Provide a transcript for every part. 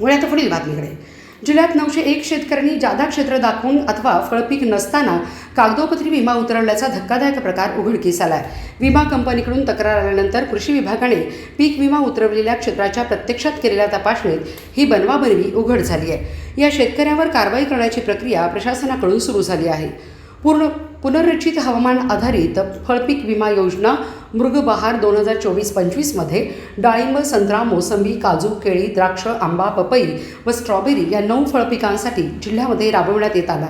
वळूया पुढील बातमीकडे जिल्ह्यात नऊशे एक शेतकऱ्यांनी जादा क्षेत्र दाखवून अथवा फळपीक नसताना कागदोपत्री विमा उतरवल्याचा धक्कादायक प्रकार उघडकीस आला आहे विमा कंपनीकडून तक्रार आल्यानंतर कृषी विभागाने पीक विमा उतरवलेल्या क्षेत्राच्या प्रत्यक्षात केलेल्या तपासणीत ही बनवाबनवी उघड झाली आहे या शेतकऱ्यावर कारवाई करण्याची प्रक्रिया प्रशासनाकडून सुरू झाली आहे. पूर्ण पुनर्रचित हवामान आधारित फळपीक विमा योजना मृगबहार दोन हजार चोवीस पंचवीसमध्ये डाळिंब संत्रा मोसंबी काजू केळी द्राक्ष आंबा पपई व स्ट्रॉबेरी या नऊ फळपिकांसाठी जिल्ह्यामध्ये राबविण्यात येत आला.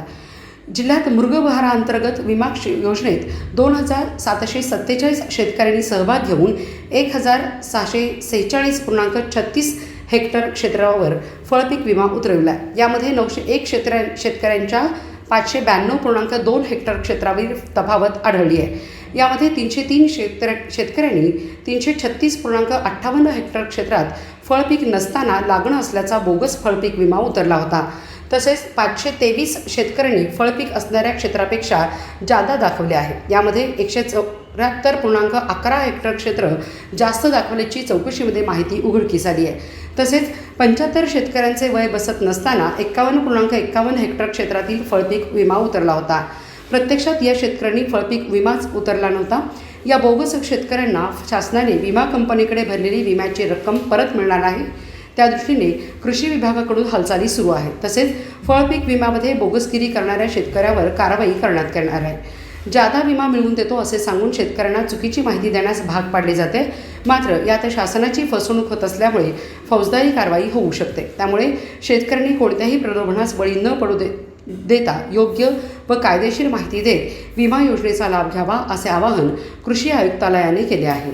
जिल्ह्यात मृगबहाराअंतर्गत विमा योजनेत दोन हजार सातशे सत्तेचाळीस शेतकऱ्यांनी सहभाग घेऊन एक हजार सहाशे सेहेचाळीस पूर्णांक छत्तीस हेक्टर क्षेत्रावर फळपीक विमा उतरविला. यामध्ये नऊशे एक शेतकऱ्या शेतकऱ्यांच्या पाचशे ब्याण्णव पूर्णांक दोन हेक्टर क्षेत्रावरील तफावत आढळली आहे. यामध्ये तीनशे तीन शेतकऱ्या शेतकऱ्यांनी तीनशे छत्तीस पूर्णांक अठ्ठावन्न हेक्टर क्षेत्रात फळपीक नसताना लागणं असल्याचा बोगस फळपीक विमा उतरला होता. तसेच पाचशे तेवीस शेतकऱ्यांनी फळपीक असणाऱ्या क्षेत्रापेक्षा जादा दाखवले आहे. यामध्ये एकशे चौऱ्याहत्तर पूर्णांक अकरा हेक्टर क्षेत्र जास्त दाखवल्याची चौकशीमध्ये माहिती उघडकीस आली आहे. तसेच पंच्याहत्तर शेतकऱ्यांचे वय बसत नसताना एक्कावन्न पूर्णांक एक्कावन्न हेक्टर क्षेत्रातील फळपीक विमा उतरला होता. प्रत्यक्षात या शेतकऱ्यांनी फळपीक विमाच उतरला नव्हता. या बोगस शेतकऱ्यांना शासनाने विमा कंपनीकडे भरलेली विम्याची रक्कम परत मिळणार आहे. त्या दृष्टीने कृषी विभागाकडून हालचाली सुरू आहेत. तसेच फळपीक विम्यामध्ये बोगसगिरी करणाऱ्या शेतकऱ्यावर कारवाई करण्यात येणार आहे. जादा विमा मिळवून देतो असे सांगून शेतकऱ्यांना चुकीची माहिती देण्यास भाग पाडले जाते. मात्र यात शासनाची फसवणूक होत असल्यामुळे फौजदारी कारवाई होऊ शकते. त्यामुळे शेतकऱ्यांनी कोणत्याही प्रलोभनास बळी न पडू दे देता योग्य व कायदेशीर माहिती देत विमा योजनेचा लाभ घ्यावा असे आवाहन कृषी आयुक्तालयाने केले आहे.